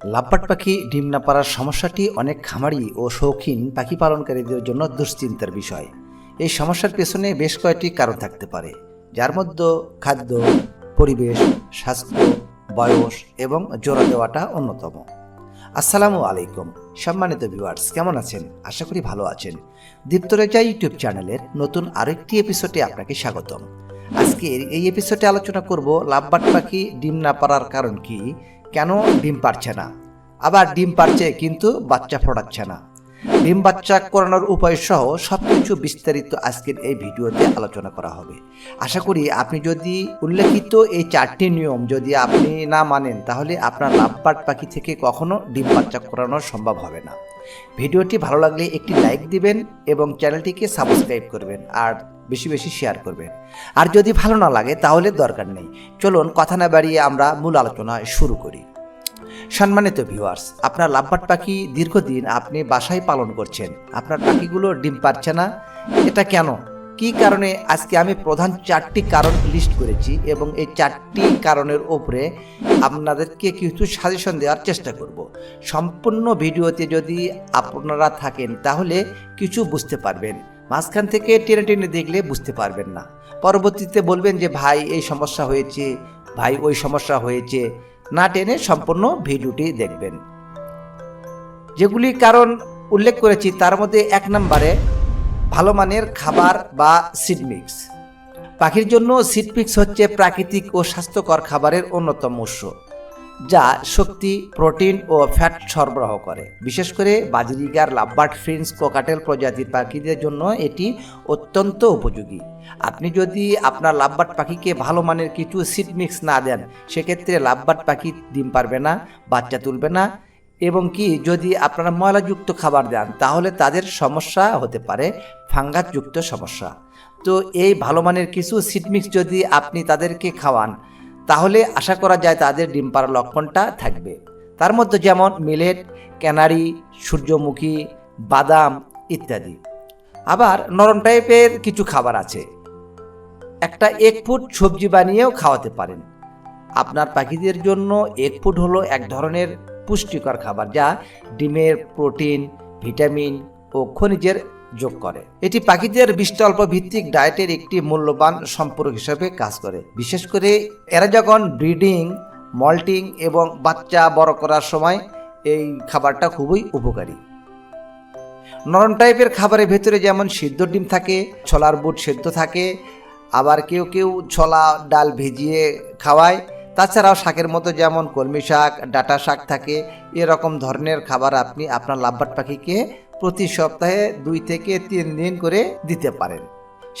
লাভবাট পাখি ডিম না পাড়ার সমস্যাটি অনেক খামারি ও শৌখিন পাখি পালনকারীদের জন্য দুশ্চিন্তার বিষয়। এই সমস্যার পেছনে বেশ কয়েকটি কারণ থাকতে পারে, যার মধ্যে খাদ্য, পরিবেশ, স্বাস্থ্য, বয়স এবং জোড়া দেওয়াটা অন্যতম। আসসালামু আলাইকুম, সম্মানিত ভিউয়ার্স, কেমন আছেন? আশা করি ভালো আছেন। দীপ্তরেজা ইউটিউব চ্যানেলের নতুন আরেকটি এপিসোডে আপনাকে স্বাগতম। আজকের এই এপিসোডে আলোচনা করব লাভবাট পাখি ডিম না পারার কারণ কি কেন ডিম পারছে না? আবার ডিম পারছে কিন্তু বাচ্চা ফোটাচ্ছে না। ডিম বাচ্চা করানোর উপায় সহ সব কিছু বিস্তারিত আজকের এই ভিডিওতে আলোচনা করা হবে। আশা করি আপনি যদি উল্লেখিত এই চারটি নিয়ম যদি আপনি না মানেন, তাহলে আপনার লাভবাট পাখি থেকে কখনো ডিম বাচ্চা করানো সম্ভব হবে না। ভিডিওটি ভালো লাগলে একটি লাইক দিবেন এবং চ্যানেলটিকে সাবস্ক্রাইব করবেন আর বেশি বেশি শেয়ার করবেন। আর যদি ভালো না লাগে, তাহলে দরকার নেই। চলুন, কথা না বাড়িয়ে আমরা মূল আলোচনা শুরু করি। সম্মানিত ভিউয়ার্স আপনার লাভবাট পাখি দীর্ঘদিন আপনি বাসায় পালন করছেন। আপনার পাখিগুলো ডিম পারছে না। এটা কেন? কি কারণে? আজকে আমি প্রধান চারটি কারণ লিস্ট করেছি এবং এই চারটি কারণের ওপরে আপনাদেরকে কিছু সাজেশন দেওয়ার চেষ্টা করব। সম্পূর্ণ ভিডিওতে যদি আপনারা থাকেন, তাহলে কিছু বুঝতে পারবেন। মাঝখান থেকে টেনে টেনে দেখলে বুঝতে পারবেন না। পরবর্তীতে বলবেন যে, ভাই, এই সমস্যা হয়েছে। ভাই, ওই সমস্যা হয়েছে। না টেনে সম্পূর্ণ ভিডিওটি দেখবেন। যেগুলি কারণ উল্লেখ করেছি, তার মধ্যে এক নম্বরে ভালো মানের খাবার বা সিড মিক্স পাখির জন্য সিড মিক্স হচ্ছে প্রাকৃতিক ও স্বাস্থ্যকর খাবারের অন্যতম উৎস। যা শক্তি, প্রোটিন ও ফ্যাট সরবরাহ করে। বিশেষ করে বাজরিগার লাভবার্ড ফ্রিন্স কোকাটেল প্রজাতির পাখিদের জন্য এটি অত্যন্ত উপযোগী। আপনি যদি আপনার লাভবার্ড পাখিকে ভালো মানের কিছু সিড মিক্স না দেন, সেক্ষেত্রে লাভবার্ড পাখি ডিম পারবে না, বাচ্চা তুলবে না এবং কি যদি আপনারা ময়লাযুক্ত খাবার দেন, তাহলে তাদের সমস্যা হতে পারে, ফাঙ্গাসযুক্ত সমস্যা। তো এই ভালো মানের কিছু সিড মিক্স যদি আপনি তাদেরকে খাওয়ান তাহলে আশা করা যায় তাদের ডিম পাড়ার লক্ষণটা থাকবে। তার মধ্যে যেমন মিলেট, ক্যানারি, সূর্যমুখী, বাদাম ইত্যাদি। আবার নরম টাইপের কিছু খাবার আছে। একটা এক ফুট সবজি বানিয়েও খাওয়াতে পারেন। আপনার পাখিদের জন্য এক ফুট হলো এক ধরনের পুষ্টিকর খাবার যা ডিমের প্রোটিন, ভিটামিন ও খনিজের যোগ করে। এটি পাখিদের বিষ্টল্প ভিত্তিক ডায়েটের একটি মূল্যবান সম্পর্ক হিসেবে কাজ করে। বিশেষ করে এরা যখন ব্রিডিং, মল্টিং এবং বাচ্চা বড় করার সময় এই খাবারটা খুবই উপকারী। নরম টাইপের খাবারের ভেতরে যেমন সিদ্ধ ডিম থাকে, ছোলার বুট সেদ্ধ থাকে, আবার কেউ কেউ ছোলা, ডাল ভিজিয়ে খাওয়ায়। তাছাড়াও শাকের মতো যেমন কলমি শাক, ডাটা শাক থাকে, এরকম ধরনের খাবার আপনি আপনার লাভবাট পাখিকে প্রতি সপ্তাহে দুই থেকে তিন দিন করে দিতে পারেন।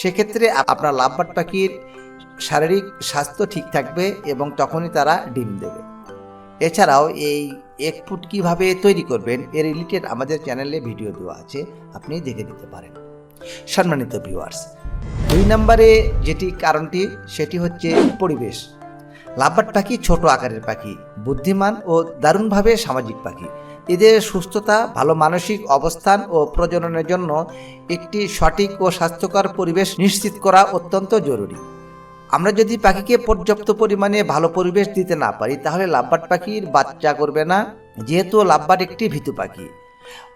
সেক্ষেত্রে আপনার লাভবাট পাখির শারীরিক স্বাস্থ্য ঠিক থাকবে এবং তখনই তারা ডিম দেবে। এছাড়াও এই এক ফুট কীভাবে তৈরি করবেন এর রিলেটেড আমাদের চ্যানেলে ভিডিও দেওয়া আছে, আপনি দেখে নিতে পারেন। সম্মানিত ভিউয়ার্স, দুই নম্বরে যেটি কারণটি, সেটি হচ্ছে পরিবেশ। লাভবাট পাখি ছোট আকারের পাখি, বুদ্ধিমান ও দারুণভাবে সামাজিক পাখি। এদের সুস্থতা, ভালো মানসিক অবস্থান ও প্রজননের জন্য একটি সঠিক ও স্বাস্থ্যকর পরিবেশ নিশ্চিত করা অত্যন্ত জরুরি। আমরা যদি পাখিকে পর্যাপ্ত পরিমাণে ভালো পরিবেশ দিতে না পারি, তাহলে লাভবাট পাখির বাচ্চা করবে না, যেহেতু লাভবাট একটি ভীতু পাখি।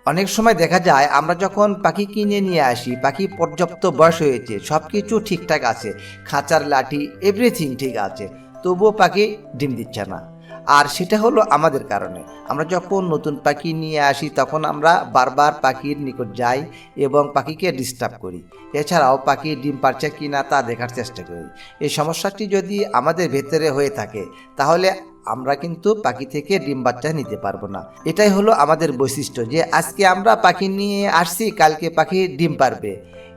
অনেক সময় দেখা যায়, আমরা যখন পাখি কিনে নিয়ে আসি, পাখি পর্যাপ্ত বয়স হয়েছে সব কিছু ঠিকঠাক আছে, খাঁচার লাঠি এভরিথিং ঠিক আছে, তবুও পাখি ডিম দিচ্ছে না। আর সেটা হলো আমাদের কারণে। আমরা যখন নতুন পাখি নিয়ে আসি, তখন আমরা বারবার পাখির নিকট যাই এবং পাখিকে ডিস্টার্ব করি। এছাড়াও পাখি ডিম পারছে কি না তা দেখার চেষ্টা করি। এই সমস্যাটি যদি আমাদের ভেতরে হয়ে থাকে, তাহলে আমরা কিন্তু পাখি থেকে ডিম বাচ্চা নিতে পারব না। এটাই হলো আমাদের বৈশিষ্ট্য যে, আজকে আমরা পাখি নিয়ে আসছি, কালকে পাখি ডিম পারবে।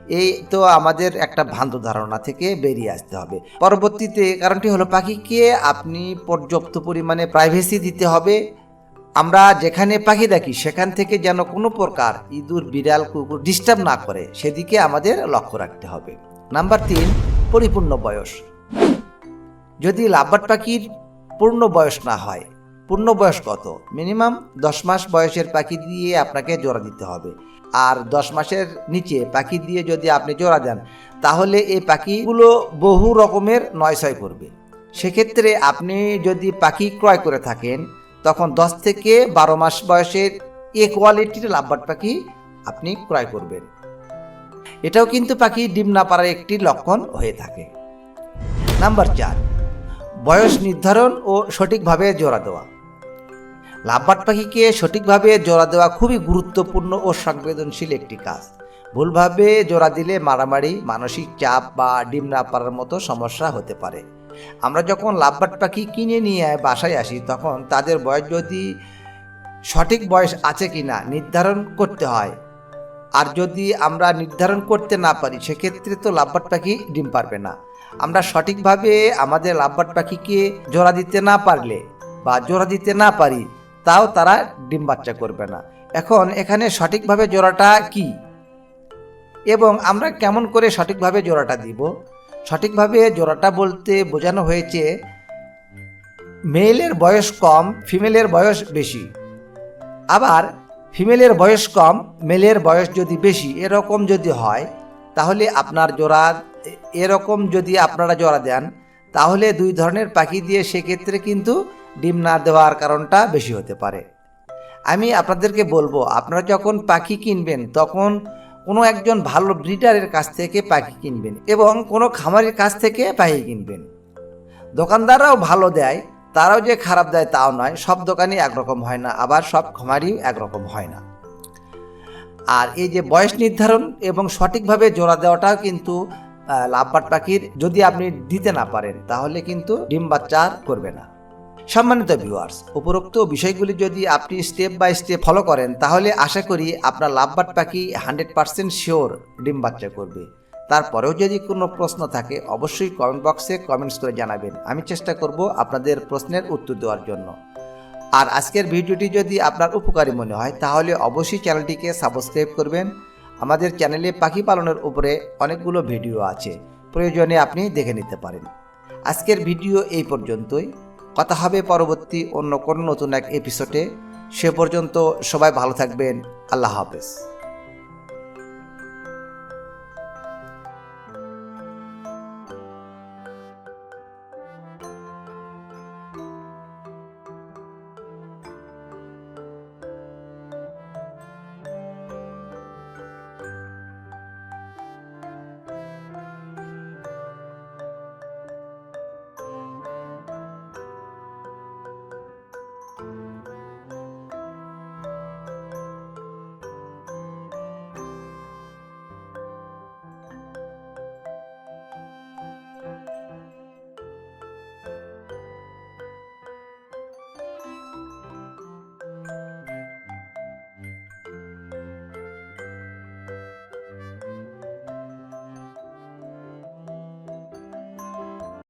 এই তো আমাদের একটা ভ্রান্ত ধারণা থেকে বেরিয়ে আসতে হবে। পরবর্তীতে কারণটি হলো পাখিকে আপনি পর্যাপ্ত পরিমাণে প্রাইভেসি দিতে হবে। আমরা যেখানে পাখি দেখি, সেখান থেকে যেন কোনো প্রকার ইঁদুর, বিড়াল, কুকুর ডিস্টার্ব না করে, সেদিকে আমাদের লক্ষ্য রাখতে হবে। নাম্বার তিন, পরিপূর্ণ বয়স। যদি লাভবাট পাখির পূর্ণ বয়স না হয়, পূর্ণ বয়স কত? মিনিমাম দশ মাস বয়সের পাখি দিয়ে আপনাকে জোড়া দিতে হবে। আর দশ মাসের নিচে পাখি দিয়ে যদি আপনি জোড়া দেন তাহলে এই পাখিগুলো বহু রকমের নয়ছয় করবে। সেক্ষেত্রে আপনি যদি পাখি ক্রয় করে থাকেন, তখন দশ থেকে বারো মাস বয়সের এ কোয়ালিটির লাভবার্ড পাখি আপনি ক্রয় করবেন। এটাও কিন্তু পাখি ডিম না পারার একটি লক্ষণ হয়ে থাকে। নাম্বার চার, বয়স নির্ধারণ ও সঠিকভাবে জোড়া দেওয়া। লাভবার্ড পাখিকে সঠিকভাবে জোড়া দেওয়া খুবই গুরুত্বপূর্ণ ও সংবেদনশীল একটি কাজ। ভুলভাবে জোড়া দিলে মারামারি, মানসিক চাপ বা ডিম না পারার মতো সমস্যা হতে পারে। আমরা যখন লাভবার্ড পাখি কিনে নিয়ে বাসায় আসি, তখন তাদের বয়স যদি সঠিক বয়স আছে কি না নির্ধারণ করতে হয়। আর যদি আমরা নির্ধারণ করতে না পারি, সেক্ষেত্রে তো লাভবার্ড পাখি ডিম পারবে না। আমরা সঠিকভাবে আমাদের লাভবার্ড পাখিকে জোড়া দিতে না পারলে বা জোড়া দিতে না পারি তাও তারা ডিম বাচ্চা করবে না। এখন এখানে সঠিকভাবে জোড়াটা কি? এবং আমরা কেমন করে সঠিকভাবে জোড়াটা দিব? সঠিকভাবে জোড়াটা বলতে বোঝানো হয়েছে, মেলের বয়স কম, ফিমেলের বয়স বেশি। আবার ফিমেলের বয়স কম, মেলের বয়স যদি বেশি, এরকম যদি হয়, তাহলে আপনার জোড়া এরকম যদি আপনারা জোড়া দেন, তাহলে দুই ধরনের পাখি দিয়ে সেক্ষেত্রে কিন্তু ডিম না দেওয়ার কারণটা বেশি হতে পারে। আমি আপনাদেরকে বলব, আপনারা যখন পাখি কিনবেন, তখন কোনো একজন ভালো ব্রিডারের কাছ থেকে পাখি কিনবেন এবং কোনো খামারের কাছ থেকে পাখি কিনবেন। দোকানদাররাও ভালো দেয়, তারাও যে খারাপ দেয় তাও নয়, সব দোকানই একরকম হয় না, আবার সব খামারই একরকম হয় না। আর এই যে বয়স নির্ধারণ এবং সঠিকভাবে জোড়া দেওয়াটাও কিন্তু লাভবাট পাখির যদি আপনি দিতে না পারেন, তাহলে কিন্তু ডিম বাচ্চা করবে না। সম্মানিত ভিউয়ার্স উপরোক্ত বিষয়গুলি যদি আপনি স্টেপ বাই স্টেপ ফলো করেন, তাহলে আশা করি আপনার লাভবাট পাখি হান্ড্রেড পার্সেন্ট শিওর ডিম বাচ্চা করবে। তারপরেও যদি কোনো প্রশ্ন থাকে, অবশ্যই কমেন্ট বক্সে কমেন্টস করে জানাবেন। আমি চেষ্টা করব আপনাদের প্রশ্নের উত্তর দেওয়ার জন্য। আর আজকের ভিডিওটি যদি আপনার উপকারী মনে হয়, তাহলে অবশ্যই চ্যানেলটিকে সাবস্ক্রাইব করবেন। আমাদের চ্যানেলে পাখি পালনের উপরে অনেকগুলো ভিডিও আছে। প্রয়োজনে আপনি দেখে নিতে পারেন। আজকের ভিডিও এই পর্যন্তই। কথা হবে পরবর্তী অন্য কোনো নতুন এক এপিসোডে সে পর্যন্ত সবাই ভালো থাকবেন। আল্লাহ হাফেজ।